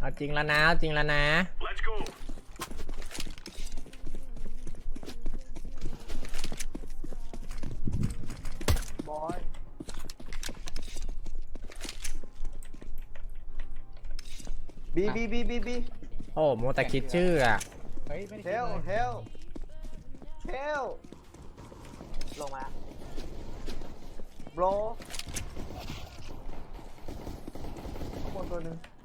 เอาจริงแล้วนะเอาจริงแล้วนะ Let's go. บอย บีบีบีบีบีโอ้โมวแต่คิดชื่ออะเฮ้ยไม่ได้เฮคิดลเลยเฮลเฮลลงมาโบรข้างบนตัวหนึ่งเออ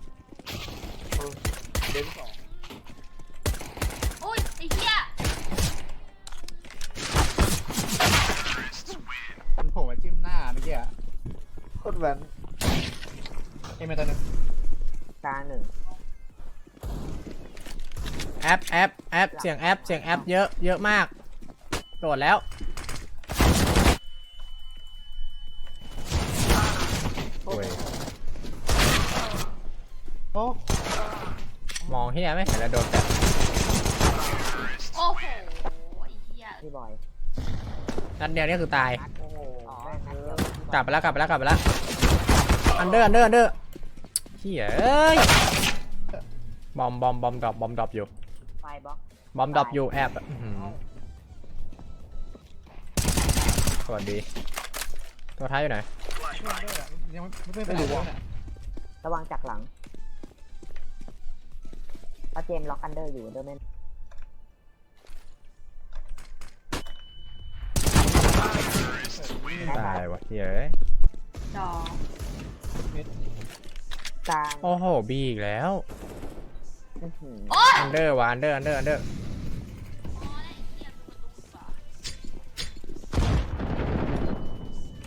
เดนสองโอ้ยไอ้เหี้ยมันโผล่มาจิ้มหน้าเมื่อกี้อะโคตรแหวนเอ็มเมตัวหนึงกลางหนึ่งแอปแอปแอปเสียงแอปเสียงแอปเยอะเยอะมากโดดแล้วโอ้ยโอ้ มองที่ไหนไม่เห็นแล้วโดนแต่โอ้โหไอ้เหี้ยพี่บอยนัดเดียวนี่คือตาย โอ้โหอ๋อแม่งนัดเอเดียวอกลับไปแล้วกลับไปแล้วกลับไปแล้ว อันเดอร์อันเดอร์อันเดอร์เฮียเอ้ย บอมบอมบอมดรอปบอมดรอปอยู่ ไฟบล็อกบอมดรอปอยู่แอบอื้อหือสวัสดี ตัวท้ายอยู่ไหนยังไม่ไม่เป็นไรเลยเนี่ยระวังจากหลัง เพราะเจมส์ล็อกอันเดอร์อยู่เดอร์แมนตายวะเฮียเอ้ยดอกกลางโอ้โหบีอีกแล้วอื้อหือโอ้ยอันเดอร์ว่ะอันเดอร์อันเดอร์อันเดอร์โอ้ยไอ้เหี้ยเป็นประตูดีกว่า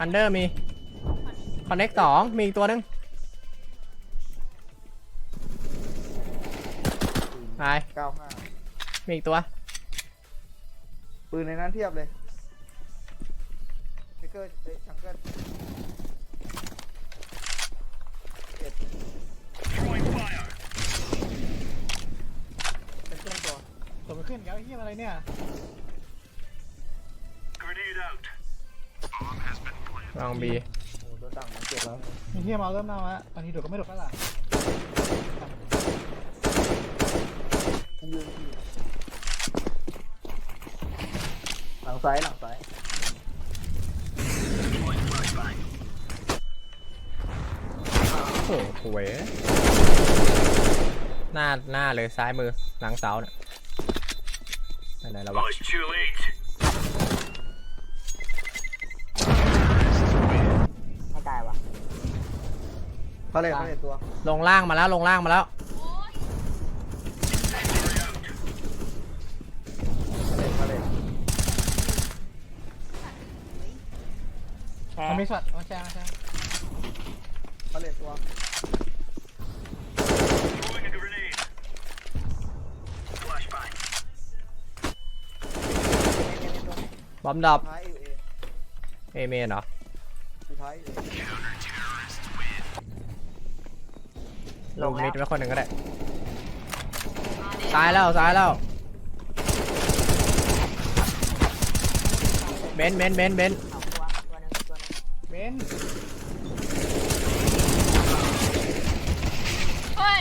อันเดอร์มีคอนเน็กสองมีอีกตัวหนึง ตายเก้าห้ามีอีกตัว ปืนในนั้นเทียบเลยสติ๊กเกอร์เอ้ยชังเกิลเอ็ด Throwing fire. เป็นเครื่องตัวตัวมันขึ้นแล้วเฮียอะไรเนี่ย Grenade out. Bomb has been planted. ลองบีโอ้โหตัวต่างมันเจ็บแล้วมีเฮียมาเริ่มเน่าแล้วบางทีโดดก็ไม่โดดก็ล่ะมัน ยืนอยู่หลังซ้ายหลังซ้ายโอ้โหเว้ยหน้าหน้าเลยซ้ายมือหลังเสาเนี่ยอันไหนแล้ววะ Oh, it's too late. ไม่ตายวะเขาเลยเขาเลยตัว ลงล่างมาแล้วลงล่างมาแล้ว แค่มันมีช็อตเอาแช่มาแช่เขาเลตัวบอมดรอปท้ายเอเอเอเมนเหรอสุดท้ายเอลงมิดไว้คนหนึ่งก็ได้มาดิซ้ายแล้วซ้ายแล้วเบนซ์เบนซ์เบนซ์เบนซ์ สองตัวตัวหนึงตัวหนึง เบน เฮ้ย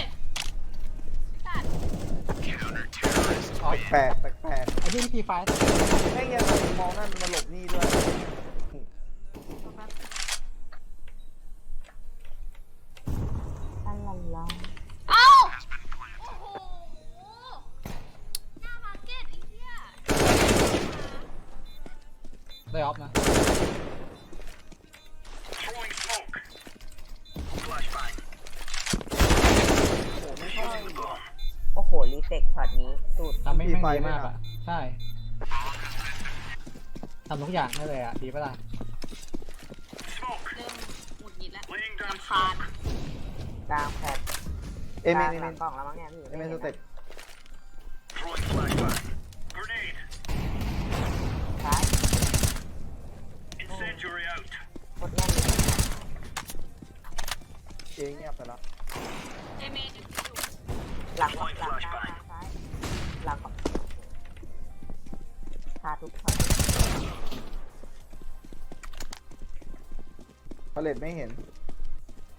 สัตว์ อ๋อ แปลกแปลกแปลก ไอ้ ที่ทีไฟไม่เงี้ยมองนั่นมันหลบนี่ด้วยอันลันลาเอ้าโอ้โหหน้ามาร์เก็ตไอ้เหี้ยได้ออฟนะ สุดทำไม่มีไม่ไฟดีด้วยมากนะอะ ใช่ทำทุกอย่างได้เลยอะ ดีปะล่ะ Smoke. เริ่มหงุดหงิดแล้ว Laying down ลำคาญ smoke. กลางแพทเอเมนกเอลางเมหลันงกล่องแล้วมั้งเนี่ยพี่เอเมนสเต็ป Throwing flashbang. Grenade. ซ้าย Incendiary out. โคตรแน่นเลยเอเงียบไปแล้วเอเมนอยู่หลังกล่องหลังกลางกลาง พาเลตไม่เห็น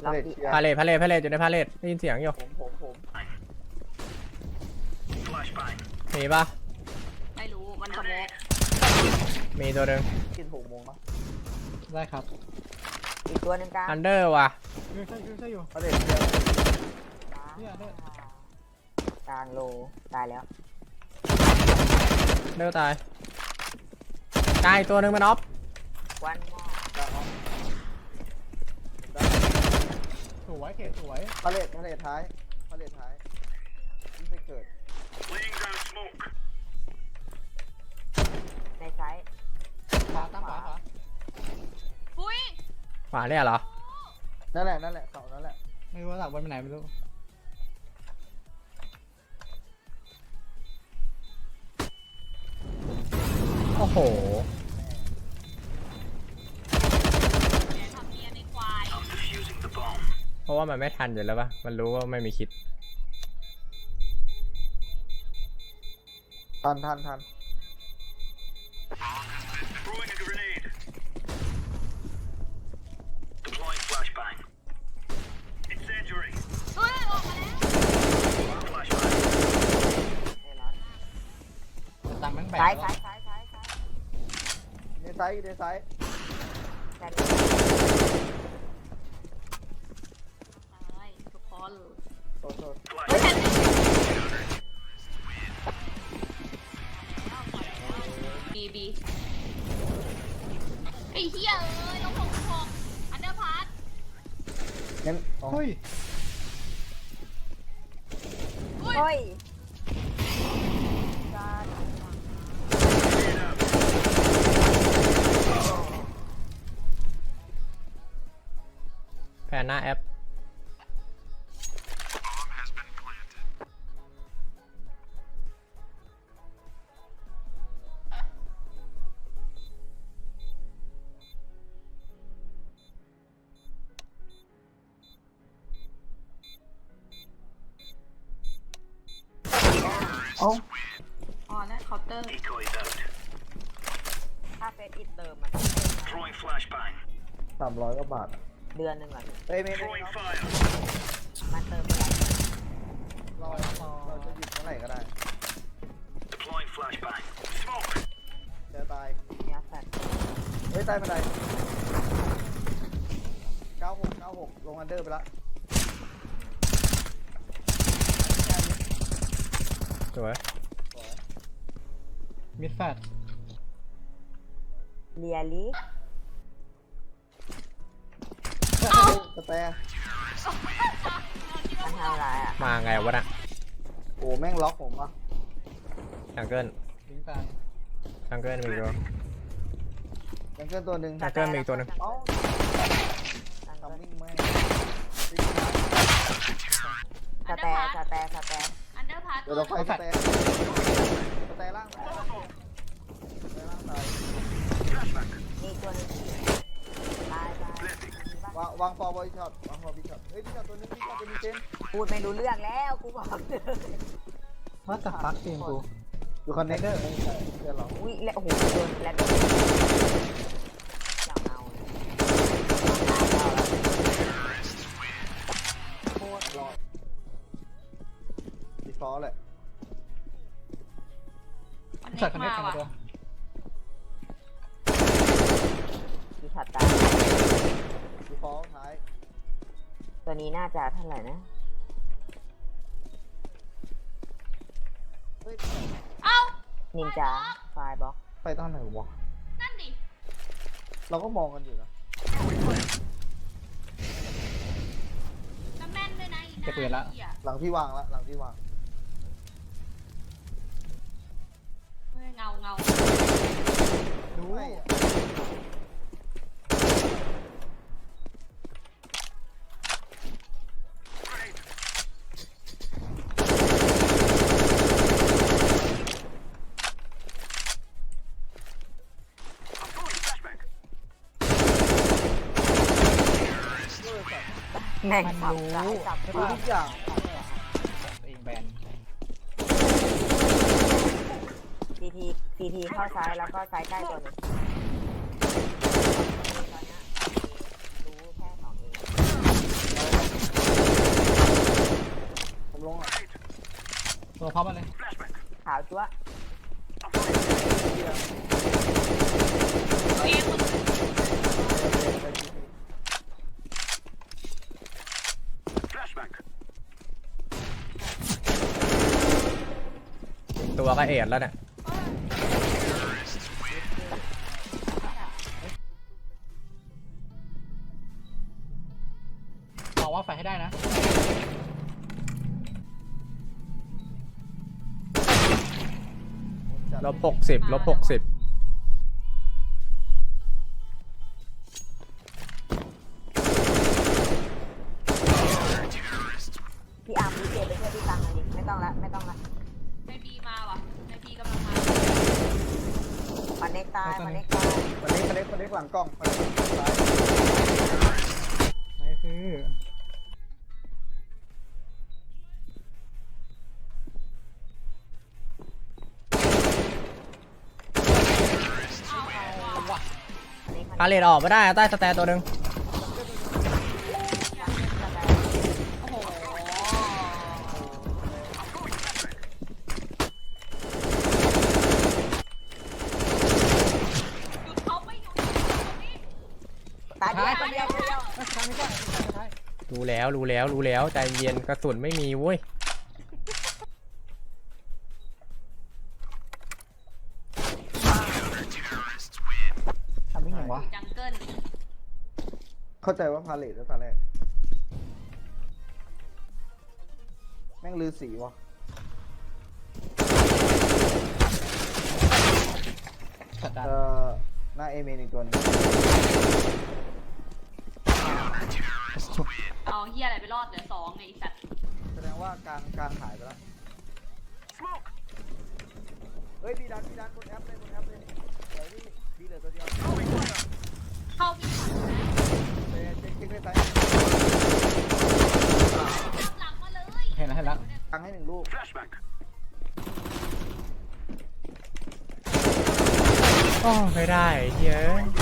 ล็อกพาเลตอีกเชียร์พาเลทพาเลทพาเลทอยู่ในพาเลทได้ยินเสียงอยู่ผมผมผม I'm flashbang. มีปะไม่รู้มันสโมกมีตัวหนึ่งกินหกโมงเนาะได้ครับอีกตัวหนึ่งกลางอันเดอร์ว่ะยืนใช่ยืนใช่อยู่ประเด็นเดียวเนี่ยเนี่ยกลางโลตายแล้วเดอร์ตายกายตัวหนึ่งมันออฟวันมอ จะเอาได้ สวยเขตสวยพาเลทพาเลทท้ายพาเลทท้ายนี่ไปเกิด Laying down smoke. ในไซส์ขวาตั้งขวาขวาอุ้ยขวาเนี่ยเหรอ นั่นแหละนั่นแหละเสานั่นแหละไม่รู้ว่าหลักบอลไปไหนไม่รู้โอ้โห แกทำเนียนในควาย I'm defusing the bomb. เพราะว่ามันไม่ทันอยู่แล้วปะมันรู้ว่าไม่มีคิด ทันทันทัน Throwing a grenade. Deploying flashbang. Incendiary. เฮ้ยออกมาแล้ว Flashbang. แน่นอนแต่ตังค์แม่งแบกซ้ายแล้วซ้ายซ้ายซ้ายซ้ายในไซส์ในไซส์ แต่ตาย ทุกคนโทษโทษเฮ้ย Flash. บีบีไอ้เหี้ยเอ้ยลงหกหกอันเดอร์พาร์ทงั้นอ๋อเฮ้ยอุ้ยเฮ้ยแพนหน้าแอป ถ้าเฟซอินเติมมัน Throwing flashbang. สามร้อยกว่าบาท เดือนหนึ่งก่อนเอ้ยไม่ไม่ Throwing เนาะ fire. มันเติมไปแล้วเราเราจะหยุดเมื่อไหร่ก็ได้ Deploying flashbang. Smoke. เจอตาย เนี่ยแฟดเฮ้ยใต้บันไดเก้าหกเก้าหกลงอันเดอร์ไปละสวยสวยมิดแฟด เรียลีสแตร์มันทำอะไรอะมาไงวะน่ะโอ้แม่งล็อกผมอะจังเกิลลิงตายจังเกิลมีตัวยังเกินตัวหนึ่งจังเกิลมีอีกตัวหนึงเอ้าตั้งทำวิ่งไม่สแตร์สแตร์สแตร์อันเดอร์พาร์ทเดี๋ยวเราไฟสแตร์สแตร์ล่างสแตร์ล่างสแตร์ล่างตาย Flashbang. นี่ตัวหนึงตายตายมีปะ วางวางฟอร์ บอยช็อตวางฟอร์บิช็อตเฮ้ยบิช็อตตัวนึงบิช็อตตัวนี้เจนพูดไม่รู้เรื่องแล้วกูบอกเลยว่าจะฟักเกมกูดูคอนเนคเตอร์ไม่ใช่เพื่อนเราอุ้ยแล้วโอ้โหโดนแล้วอยากเอาเลยโคตรรอดดีฟอลต์แหละ มันจัเน็ดกคอนเนคมากันว่ะ จะเท่าไหร่นะเฮ้ยเอ้า นินจาไฟบ็อก ไปตอนไหนวะ นั่นดิเราก็มองกันอยู่นะแล้วแม่นด้วยนะอีหจะน้าเปลี่ยนละเหี้ยหลังที่วางละหลังที่วาง เฮ้ยเงาเงาดู แม่งมันสับรู้สายสับใช่ดูปะทุกอย่างตัวเองแบนซีทีซีทีเข้าซ้ายแล้วก็ซ้ายใกล้ตัวหนึงตอนเนี้ยรู้แค่สองเองผมลงอะตัวพร้อมาเลยขาวจั๊วตัวเองมึง ตัวก็เอ็ดแล้วเนี่ยมองว่าไฟให้ได้นะ ลบหกสิบลบหกสิบ เน็กตายปันเน็กตายคนนี้คนนี้คนนี้หลังกล้องคนนี้ซ้ายไหนคือปันเน็กมันพาเลตออกไม่ได้ใต้สแตนตัวหนึ่ง รู้แล้วรู้แล้วรู้แล้วใจเย็นกระสุนไม่มีเว้ยทำไม่ยังวะ จังเกิลเข้าใจว่าพาเลทแล้วตอนแรก แม่งลือสีวะสัตว์เออหน้าเอเมนอีกตัวหนึง เอาเฮียอะไรไปรอดเหลือสองไงไอ้สัตว์แสดงว่ากลางกลางหายไปแล้ว เฮ้ยบีดันบีดันบนแอปเลยบนแอปเลยเดี๋ยวนี่บีเหลือตัวเดียวเข้าพี่ฝันนะเช็คเช็คเช็คได้ไซส์หลังมาเลยเห็นแล้วเห็นแล้วกลางให้หนึ่งลูก Flashback. โอ้ไม่ได้เฮ้ย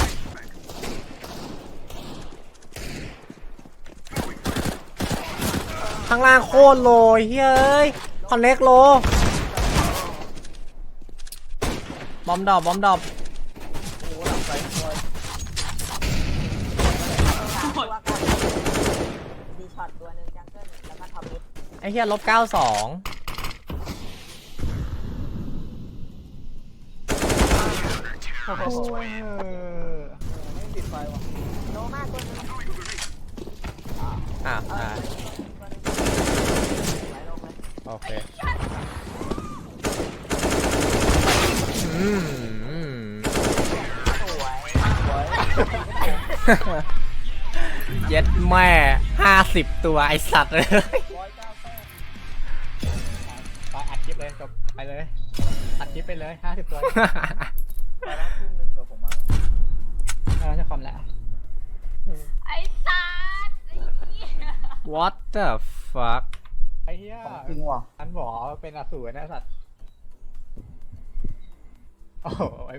ข้างล่างโคตรโลยเฮ้ยคอนเน็กโล บอมดอบอมดอบอมดีช็อตตัวหนึ่งจังเกิลแล้วก็ทอปมิดไอ้เฮียลบเก้าสองโอ้โหไม่ติดไฟว่ะโลมากตัวนึงอะอะ อตัวหนึงไหลลงเลย โอเคอืมอืมสวยเย็ดแม่ห้าสิบตัวไอสัตว์เลยไปอัดคลิปเลยจบไปเลยอัดคลิปไปเลยห้าสิบตัวไปแล้วครึ่งหนึ่งเดี๋ยวผมมาเราจะคอมแล้วไอ้สัตว์ไอ้เหี้ย What the fuck ไอ้เหี้ยของจริงว่ะอันหมอเป็นอสูรนะสัตว์ โอ้โหไอ้